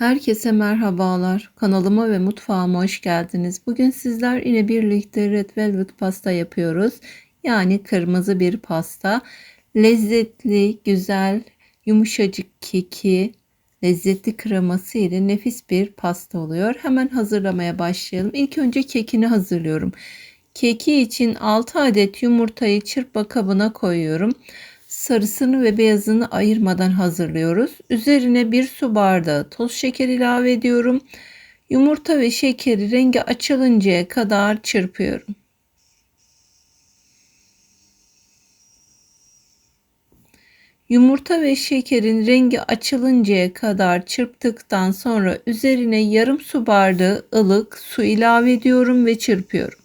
Herkese merhabalar. Kanalıma ve mutfağıma hoş geldiniz. Bugün sizler yine birlikte Red Velvet pasta yapıyoruz. Yani kırmızı bir pasta. Lezzetli, güzel, yumuşacık keki, lezzetli kreması ile nefis bir pasta oluyor. Hemen hazırlamaya başlayalım. İlk önce kekini hazırlıyorum. Keki için 6 adet yumurtayı çırpma kabına koyuyorum sarısını ve beyazını ayırmadan hazırlıyoruz. Üzerine bir su bardağı toz şeker ilave ediyorum. Yumurta ve şekeri rengi açılıncaya kadar çırpıyorum. Yumurta ve şekerin rengi açılıncaya kadar çırptıktan sonra üzerine yarım su bardağı ılık su ilave ediyorum ve çırpıyorum.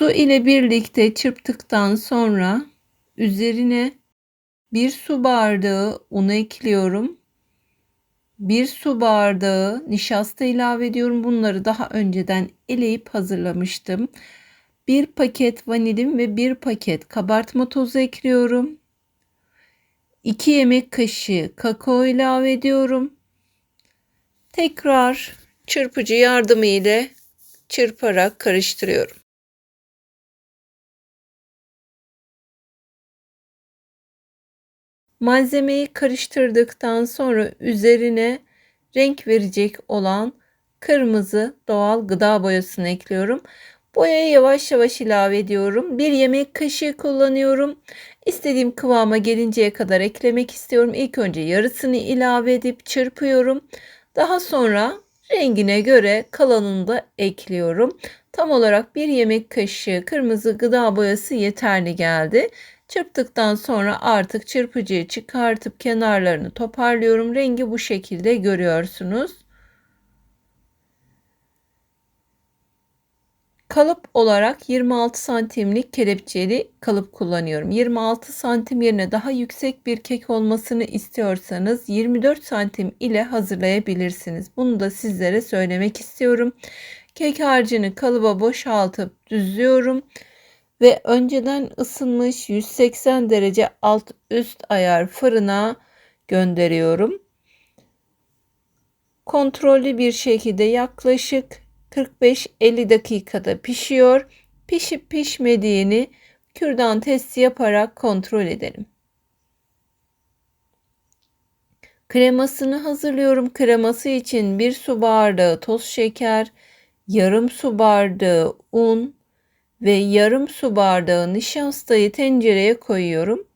Su ile birlikte çırptıktan sonra üzerine bir su bardağı un ekliyorum. Bir su bardağı nişasta ilave ediyorum. Bunları daha önceden eleyip hazırlamıştım. Bir paket vanilin ve bir paket kabartma tozu ekliyorum. 2 yemek kaşığı kakao ilave ediyorum. Tekrar çırpıcı yardımı ile çırparak karıştırıyorum. Malzemeyi karıştırdıktan sonra üzerine renk verecek olan kırmızı doğal gıda boyasını ekliyorum. Boyayı yavaş yavaş ilave ediyorum. Bir yemek kaşığı kullanıyorum. İstediğim kıvama gelinceye kadar eklemek istiyorum. İlk önce yarısını ilave edip çırpıyorum. Daha sonra rengine göre kalanını da ekliyorum. Tam olarak bir yemek kaşığı kırmızı gıda boyası yeterli geldi. Çırptıktan sonra artık çırpıcıyı çıkartıp kenarlarını toparlıyorum. Rengi bu şekilde görüyorsunuz. Kalıp olarak 26 santimlik kelepçeli kalıp kullanıyorum. 26 santim yerine daha yüksek bir kek olmasını istiyorsanız 24 santim ile hazırlayabilirsiniz. Bunu da sizlere söylemek istiyorum. Kek harcını kalıba boşaltıp düzlüyorum ve önceden ısınmış 180 derece alt üst ayar fırına gönderiyorum. Kontrollü bir şekilde yaklaşık 45-50 dakikada pişiyor. Pişip pişmediğini kürdan testi yaparak kontrol edelim. Kremasını hazırlıyorum. Kreması için 1 su bardağı toz şeker, yarım su bardağı un, ve yarım su bardağı nişastayı tencereye koyuyorum.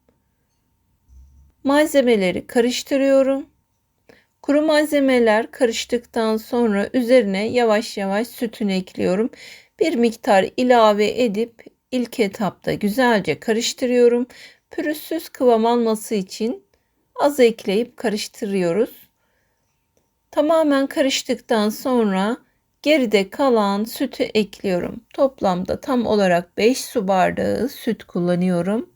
Malzemeleri karıştırıyorum. Kuru malzemeler karıştıktan sonra üzerine yavaş yavaş sütünü ekliyorum. Bir miktar ilave edip ilk etapta güzelce karıştırıyorum. Pürüzsüz kıvam alması için az ekleyip karıştırıyoruz. Tamamen karıştıktan sonra Geride kalan sütü ekliyorum. Toplamda tam olarak 5 su bardağı süt kullanıyorum.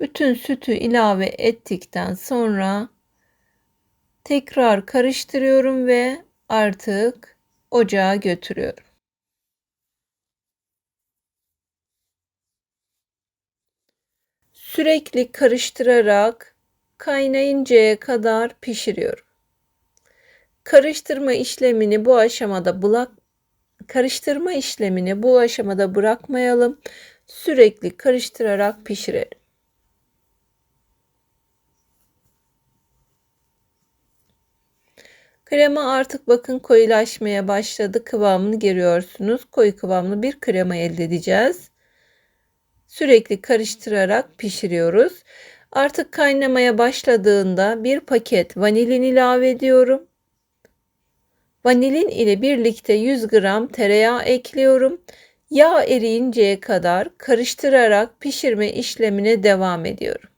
Bütün sütü ilave ettikten sonra tekrar karıştırıyorum ve artık ocağa götürüyorum. Sürekli karıştırarak kaynayıncaya kadar pişiriyorum. Karıştırma işlemini bu aşamada bırak karıştırma işlemini bu aşamada bırakmayalım. Sürekli karıştırarak pişirelim. Krema artık bakın koyulaşmaya başladı. Kıvamını görüyorsunuz. Koyu kıvamlı bir krema elde edeceğiz. Sürekli karıştırarak pişiriyoruz. Artık kaynamaya başladığında bir paket vanilin ilave ediyorum. Vanilin ile birlikte 100 gram tereyağı ekliyorum. Yağ eriyinceye kadar karıştırarak pişirme işlemine devam ediyorum.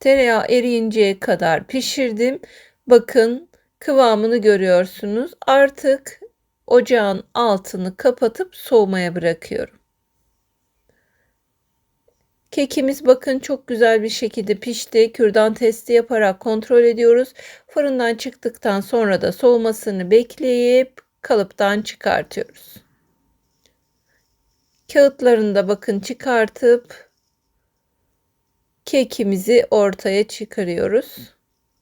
Tereyağı eriyinceye kadar pişirdim. Bakın kıvamını görüyorsunuz. Artık ocağın altını kapatıp soğumaya bırakıyorum. Kekimiz bakın çok güzel bir şekilde pişti. Kürdan testi yaparak kontrol ediyoruz. Fırından çıktıktan sonra da soğumasını bekleyip kalıptan çıkartıyoruz. Kağıtlarını da bakın çıkartıp kekimizi ortaya çıkarıyoruz.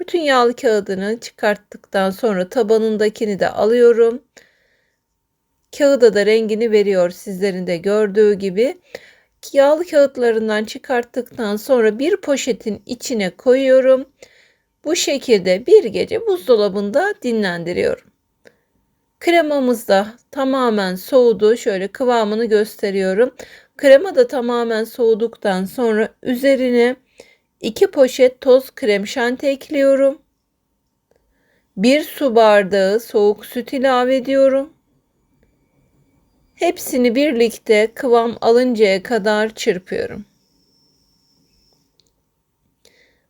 Bütün yağlı kağıdını çıkarttıktan sonra tabanındakini de alıyorum. Kağıda da rengini veriyor sizlerin de gördüğü gibi. Yağlı kağıtlarından çıkarttıktan sonra bir poşetin içine koyuyorum. Bu şekilde bir gece buzdolabında dinlendiriyorum. Kremamız da tamamen soğudu. Şöyle kıvamını gösteriyorum. Krema da tamamen soğuduktan sonra üzerine 2 poşet toz krem şanti ekliyorum. 1 su bardağı soğuk süt ilave ediyorum. Hepsini birlikte kıvam alıncaya kadar çırpıyorum.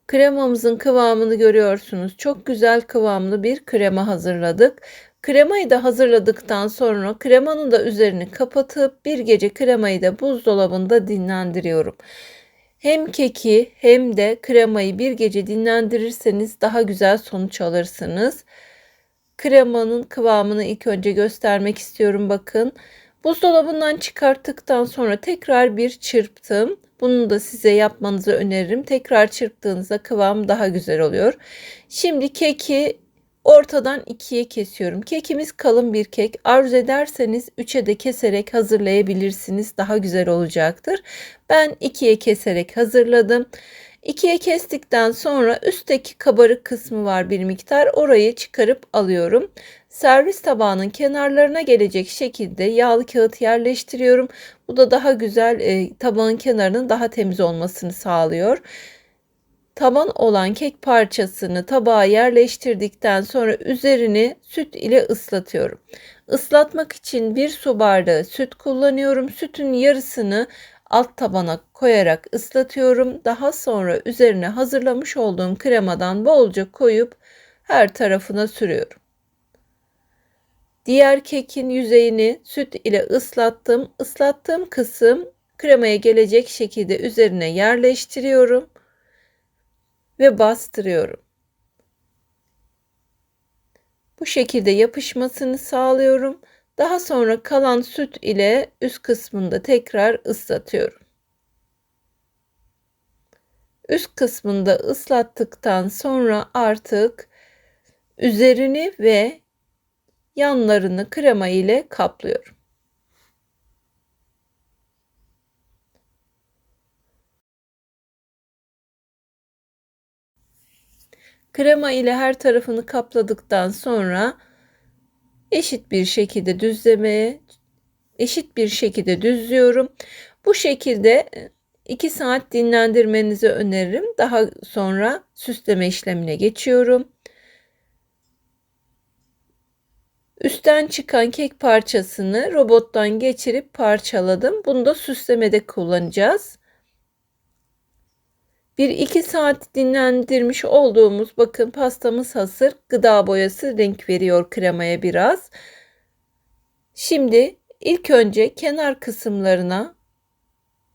Kremamızın kıvamını görüyorsunuz. Çok güzel kıvamlı bir krema hazırladık. Kremayı da hazırladıktan sonra kremanın da üzerini kapatıp bir gece kremayı da buzdolabında dinlendiriyorum. Hem keki hem de kremayı bir gece dinlendirirseniz daha güzel sonuç alırsınız. Kremanın kıvamını ilk önce göstermek istiyorum bakın. Buzdolabından çıkarttıktan sonra tekrar bir çırptım. Bunu da size yapmanızı öneririm. Tekrar çırptığınızda kıvam daha güzel oluyor. Şimdi keki ortadan ikiye kesiyorum. Kekimiz kalın bir kek. Arzu ederseniz üçe de keserek hazırlayabilirsiniz. Daha güzel olacaktır. Ben ikiye keserek hazırladım. İkiye kestikten sonra üstteki kabarık kısmı var bir miktar. Orayı çıkarıp alıyorum. Servis tabağının kenarlarına gelecek şekilde yağlı kağıt yerleştiriyorum. Bu da daha güzel e, tabağın kenarının daha temiz olmasını sağlıyor. Taban olan kek parçasını tabağa yerleştirdikten sonra üzerini süt ile ıslatıyorum. Islatmak için bir su bardağı süt kullanıyorum. Sütün yarısını alt tabana koyarak ıslatıyorum. Daha sonra üzerine hazırlamış olduğum kremadan bolca koyup her tarafına sürüyorum. Diğer kekin yüzeyini süt ile ıslattım. Islattığım kısım kremaya gelecek şekilde üzerine yerleştiriyorum ve bastırıyorum. Bu şekilde yapışmasını sağlıyorum. Daha sonra kalan süt ile üst kısmında tekrar ıslatıyorum. Üst kısmında ıslattıktan sonra artık üzerini ve yanlarını krema ile kaplıyorum. Krema ile her tarafını kapladıktan sonra eşit bir şekilde düzlemeye eşit bir şekilde düzlüyorum. Bu şekilde 2 e, saat dinlendirmenizi öneririm. Daha sonra süsleme işlemine geçiyorum. Üstten çıkan kek parçasını robottan geçirip parçaladım. Bunu da süslemede kullanacağız. 1-2 saat dinlendirmiş olduğumuz bakın pastamız hazır. Gıda boyası renk veriyor kremaya biraz. Şimdi ilk önce kenar kısımlarına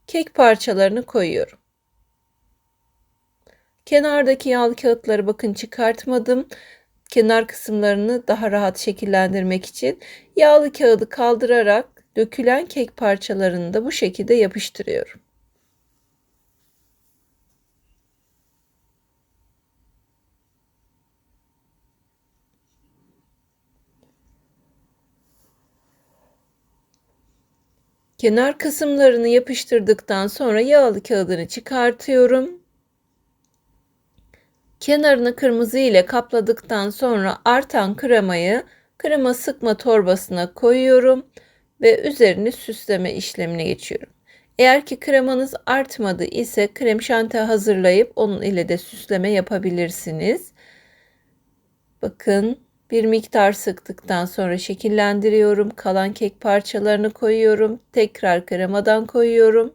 kek parçalarını koyuyorum. Kenardaki yağlı kağıtları bakın çıkartmadım. Kenar kısımlarını daha rahat şekillendirmek için yağlı kağıdı kaldırarak dökülen kek parçalarını da bu şekilde yapıştırıyorum. Kenar kısımlarını yapıştırdıktan sonra yağlı kağıdını çıkartıyorum. Kenarını kırmızı ile kapladıktan sonra artan kremayı krema sıkma torbasına koyuyorum ve üzerini süsleme işlemine geçiyorum. Eğer ki kremanız artmadı ise krem şanti hazırlayıp onun ile de süsleme yapabilirsiniz. Bakın bir miktar sıktıktan sonra şekillendiriyorum. Kalan kek parçalarını koyuyorum. Tekrar kremadan koyuyorum.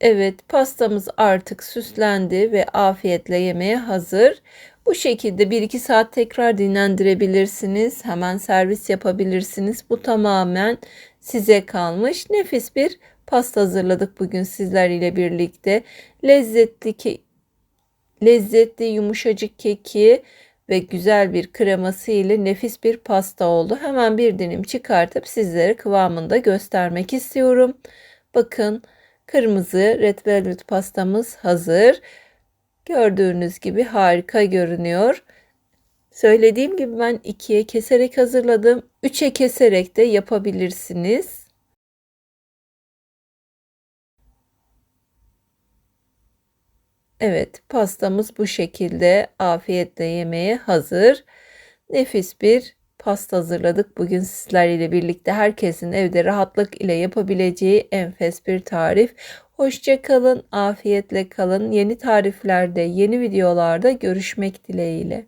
Evet pastamız artık süslendi ve afiyetle yemeye hazır. Bu şekilde 1-2 saat tekrar dinlendirebilirsiniz. Hemen servis yapabilirsiniz. Bu tamamen size kalmış. Nefis bir pasta hazırladık bugün sizler ile birlikte. Lezzetli lezzetli yumuşacık keki ve güzel bir kreması ile nefis bir pasta oldu. Hemen bir dilim çıkartıp sizlere kıvamında göstermek istiyorum. Bakın kırmızı red velvet pastamız hazır. Gördüğünüz gibi harika görünüyor. Söylediğim gibi ben ikiye keserek hazırladım. Üçe keserek de yapabilirsiniz. Evet, pastamız bu şekilde afiyetle yemeye hazır. Nefis bir pasta hazırladık. Bugün sizlerle birlikte herkesin evde rahatlık ile yapabileceği enfes bir tarif. Hoşça kalın, afiyetle kalın. Yeni tariflerde, yeni videolarda görüşmek dileğiyle.